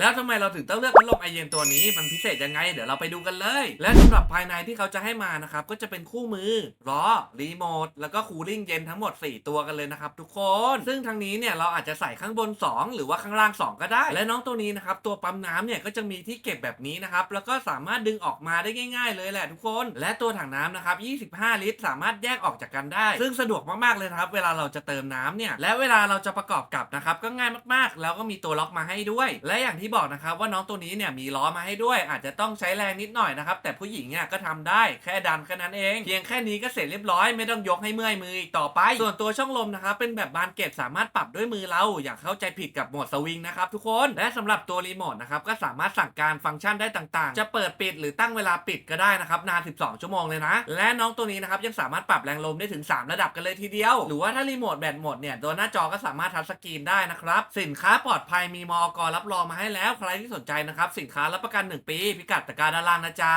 แล้วทำไมเราถึงต้องเลือกพัดลมไอเย็นตัวนี้มันพิเศษยังไง เดี๋ยวเราไปดูกันเลย และสำหรับภายในที่เขาจะให้มานะครับก็จะเป็นคู่มือล้อรีโมทแล้วก็คูลิ่งเย็นทั้งหมด 4 ตัวกันเลยนะครับทุกคน ซึ่งทางนี้เนี่ยเราอาจจะใส่ข้างบน 2 หรือว่าข้างล่าง 2 ก็ได้ และน้องตัวนี้นะครับตัวปั๊มน้ำเนี่ยก็จะมีที่เก็บแบบนี้นะครับแล้วก็สามารถดึงออกมาได้ง่าย ๆ เลยแหละทุกคน และตัวถังน้ำนะครับ 25 ลิตร สามารถแยกออกจากกันได้ ซึ่งสะดวกมากๆเลยครับ เวลาเราจะเติมน้ำเนี่ยและเวลาเราจะประกอบกับนะครับก็ง่ายมากๆ แล้วก็มีตัวล็อกมาให้ด้วย และอย่างที่บอกนะครับว่าน้องตัวนี้เนี่ยมีล้อมาให้ด้วย อาจจะต้องใช้แรงนิดหน่อยนะครับ แต่ผู้หญิงเนี่ยก็ทำได้แค่ดันแค่นั้นเอง เพียงแค่นี้ก็เสร็จเรียบร้อยไม่ต้องยกให้เมื่อยมืออีกต่อไป ส่วนตัวช่องลมนะครับเป็นแบบบานเกตสามารถปรับด้วยมือเราอย่าเข้าใจผิดกับโหมดสวิงนะครับทุกคนและสำหรับตัวรีโมทนะครับก็สามารถสั่งการฟังก์ชันได้ต่างๆ จะเปิดปิดหรือตั้งเวลาปิดก็ได้นะครับนาน 12 ชั่วโมงเลยนะ และน้องตัวนี้นะครับยังสามารถปรับแรงลมได้ถึง 3 ระดับกันเลยทีเดียว หรือว่าถ้ารีโมทแบตหมดเนี่ยตัวหน้าจอก็สามารถทัชสกรีนได้นะครับสินค้าปลอดภัยมีมอกรับรองมาให้แล้วแล้วใครที่สนใจนะครับ สินค้ารับประกัน 1 ปี พิกัดตะกร้าด้านล่างนะจ๊ะ